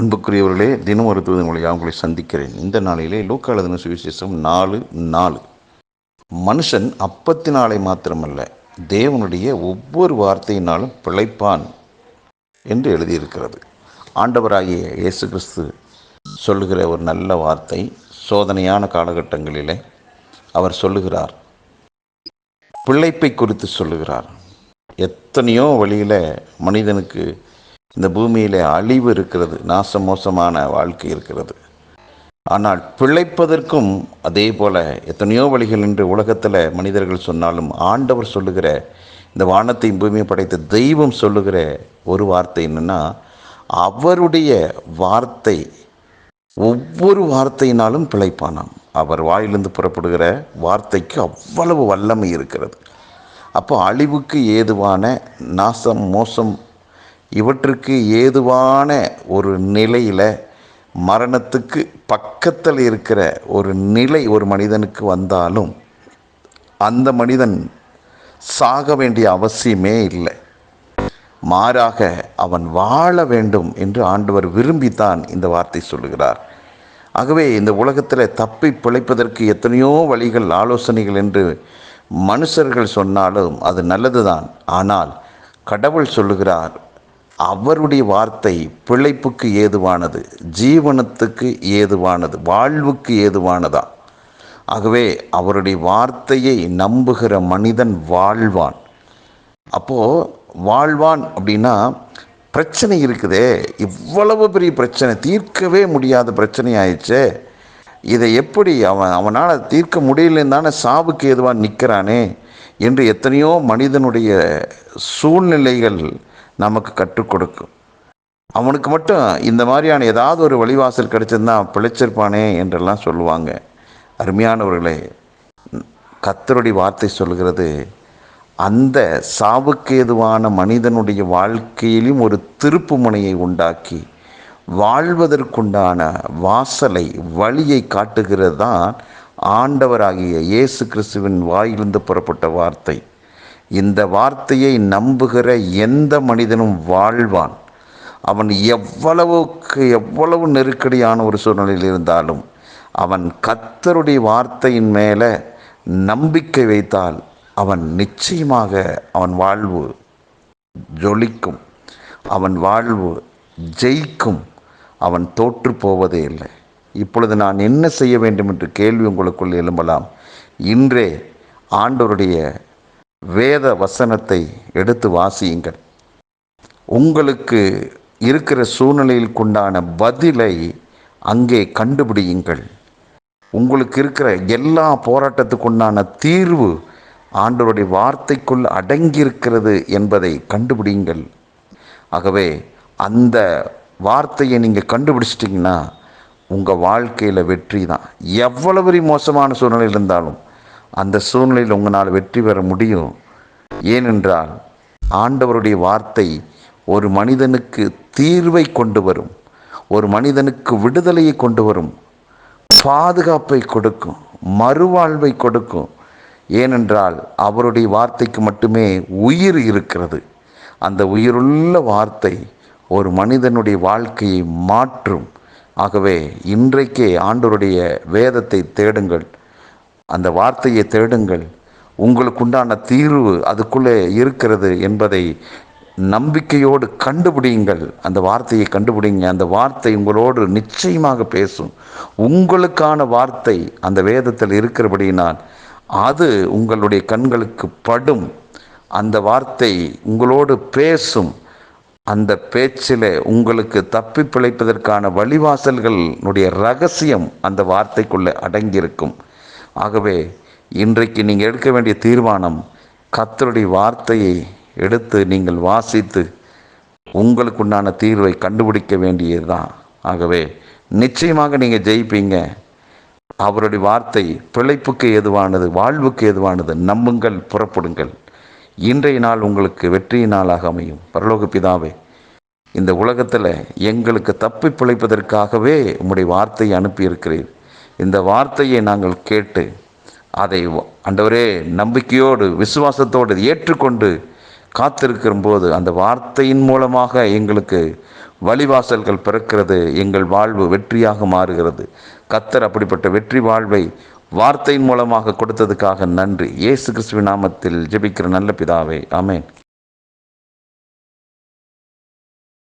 அன்புக்குரியவர்களே தினம் ஒரு தூதன் உங்களை சந்திக்கிறேன். இந்த நாளிலே லூக்கா சுவிசேஷம் நாலு நாலு. மனுஷன் அப்பத்தினாலே மாத்திரமல்ல தேவனுடைய ஒவ்வொரு வார்த்தையினாலும் பிழைப்பான் என்று எழுதியிருக்கிறது. ஆண்டவராகிய இயேசு கிறிஸ்து சொல்லுகிற ஒரு நல்ல வார்த்தை சோதனையான காலகட்டங்களிலே அவர் சொல்லுகிறார். பிழைப்பை குறித்து சொல்லுகிறார். எத்தனையோ வழியில் மனிதனுக்கு இந்த பூமியில் அழிவு இருக்கிறது நாச மோசமான வாழ்க்கை இருக்கிறது. ஆனால் பிழைப்பதற்கும் அதே போல எத்தனையோ வழிகள் என்று உலகத்தில் மனிதர்கள் சொன்னாலும் ஆண்டவர் சொல்லுகிற இந்த வானத்தையும் பூமியை படைத்த தெய்வம் சொல்லுகிற ஒரு வார்த்தை என்னென்னா அவருடைய வார்த்தை ஒவ்வொரு வார்த்தையினாலும் பிழைப்பானாம். அவர் வாயிலிருந்து புறப்படுகிற வார்த்தைக்கு அவ்வளவு வல்லமை இருக்கிறது. அப்போ அழிவுக்கு ஏதுவான நாசம் மோசம் இவற்றுக்கு ஏதுவான ஒரு நிலையில் மரணத்துக்கு பக்கத்தில் இருக்கிற ஒரு நிலை ஒரு மனிதனுக்கு வந்தாலும் அந்த மனிதன் சாக வேண்டிய அவசியமே இல்லை. மாறாக அவன் வாழ வேண்டும் என்று ஆண்டவர் விரும்பித்தான் இந்த வார்த்தை சொல்லுகிறார். ஆகவே இந்த உலகத்தில் தப்பி பிழைப்பதற்கு எத்தனையோ வழிகள் ஆலோசனைகள் என்று மனுஷர்கள் சொன்னாலும் அது நல்லதுதான். ஆனால் கடவுள் சொல்லுகிறார் அவருடைய வார்த்தை பிழைப்புக்கு ஏதுவானது ஜீவனத்துக்கு ஏதுவானது வாழ்வுக்கு ஏதுவானதா? ஆகவே அவருடைய வார்த்தையை நம்புகிற மனிதன் வாழ்வான். அப்போது வாழ்வான் அப்படின்னா பிரச்சனை இருக்குதே இவ்வளவு பெரிய பிரச்சனை தீர்க்கவே முடியாத பிரச்சனை ஆயிடுச்சே. இதை எப்படி அவன் அவனால் தீர்க்க முடியலன்னு தானே சாவுக்கு ஏதுவாக நிற்கிறானே என்று எத்தனையோ மனிதனுடைய சூழ்நிலைகள் நமக்கு கற்றுக் கொடுக்கும். அவனுக்கு மட்டும் இந்த மாதிரியான ஏதாவது ஒரு வழிவாசல் கிடைச்சிருந்தா பிழைச்சிருப்பானே என்றெல்லாம் சொல்லுவாங்க. அருமையானவர்களே கத்தருடைய வார்த்தை சொல்கிறது அந்த சாவுக்கு எதுவான மனிதனுடைய வாழ்க்கையிலும் ஒரு திருப்பு முனையை உண்டாக்கி வாழ்வதற்குண்டான வாசலை வழியை காட்டுகிறது தான் ஆண்டவராகிய இயேசு கிறிஸ்துவின் வாயிலிருந்து புறப்பட்ட வார்த்தை. இந்த வார்த்தையை நம்புகிற எந்த மனிதனும் வாழ்வான். அவன் எவ்வளவுக்கு எவ்வளவு நெருக்கடியான ஒரு சூழ்நிலையில் இருந்தாலும் அவன் கத்தருடைய வார்த்தையின் மேலே நம்பிக்கை வைத்தால் அவன் நிச்சயமாக அவன் வாழ்வு ஜொலிக்கும். அவன் வாழ்வு ஜெயிக்கும். அவன் தோற்று போவதே இல்லை. இப்பொழுது நான் என்ன செய்ய வேண்டும் என்று கேள்வி உங்களுக்குள் எழும்பலாம். இன்றே ஆண்டவருடைய வேத வசனத்தை எடுத்து வாசியுங்கள். உங்களுக்கு இருக்கிற சூழ்நிலையில் கொண்டான பதிலை அங்கே கண்டுபிடியுங்கள். உங்களுக்கு இருக்கிற எல்லா போராட்டத்துக்குண்டான தீர்வு ஆண்டவருடைய வார்த்தைக்குள் அடங்கியிருக்கிறது என்பதை கண்டுபிடிங்கள் ஆகவே அந்த வார்த்தையை நீங்கள் கண்டுபிடிச்சிட்டிங்கன்னா உங்கள் வாழ்க்கையில் வெற்றி தான். எவ்வளவு மோசமான சூழ்நிலை இருந்தாலும் அந்த சூழ்நிலையில் உங்களால் வெற்றி பெற முடியும். ஏனென்றால் ஆண்டவருடைய வார்த்தை ஒரு மனிதனுக்கு தீர்வை கொண்டு வரும் ஒரு மனிதனுக்கு விடுதலையை கொண்டு வரும் பாதுகாப்பை கொடுக்கும் மறுவாழ்வை கொடுக்கும். ஏனென்றால் அவருடைய வார்த்தைக்கு மட்டுமே உயிர் இருக்கிறது. அந்த உயிருள்ள வார்த்தை ஒரு மனிதனுடைய வாழ்க்கையை மாற்றும். ஆகவே இன்றைக்கே ஆண்டவருடைய வேதத்தை தேடுங்கள். அந்த வார்த்தையை தேடுங்கள். உங்களுக்குண்டான தீர்வு அதுக்குள்ளே இருக்கிறது என்பதை நம்பிக்கையோடு கண்டுபிடியுங்கள். அந்த வார்த்தையை கண்டுபிடிங்க. அந்த வார்த்தை உங்களோடு நிச்சயமாக பேசும். உங்களுக்கான வார்த்தை அந்த வேதத்தில் இருக்கிறபடியினால் அது உங்களுடைய கண்களுக்கு படும். அந்த வார்த்தை உங்களோடு பேசும். அந்த பேச்சில் உங்களுக்கு தப்பி பிழைப்பதற்கான வழிவாசல்களுடைய ரகசியம் அந்த வார்த்தைக்குள்ளே அடங்கியிருக்கும். ஆகவே இன்றைக்கு நீங்கள் எடுக்க வேண்டிய தீர்மானம் கத்தருடைய வார்த்தையை எடுத்து நீங்கள் வாசித்து உங்களுக்குண்டான தீர்வை கண்டுபிடிக்க வேண்டியது தான் ஆகவே நிச்சயமாக நீங்கள் ஜெயிப்பீங்க. அவருடைய வார்த்தை பிழைப்புக்கு ஏதுவானது வாழ்வுக்கு ஏதுவானது நம்புங்கள் புறப்படுங்கள். இன்றைய நாள் உங்களுக்கு வெற்றியின் நாளாக அமையும். பரலோக பிதாவே இந்த உலகத்தில் எங்களுக்கு தப்பி பிழைப்பதற்காகவே உம்முடைய வார்த்தையை அனுப்பியிருக்கிறீர். இந்த வார்த்தையை நாங்கள் கேட்டு அதை அண்டவரே நம்பிக்கையோடு விசுவாசத்தோடு ஏற்றுக்கொண்டு காத்திருக்கிற போது அந்த வார்த்தையின் மூலமாக எங்களுக்கு வழிவாசல்கள் பிறக்கிறது எங்கள் வாழ்வு வெற்றியாக மாறுகிறது. கத்தர் அப்படிப்பட்ட வெற்றி வாழ்வை வார்த்தையின் மூலமாக கொடுத்ததுக்காக நன்றி. இயேசு கிறிஸ்துவின் நாமத்தில் ஜெபிக்கிற நல்ல பிதாவே அமேன்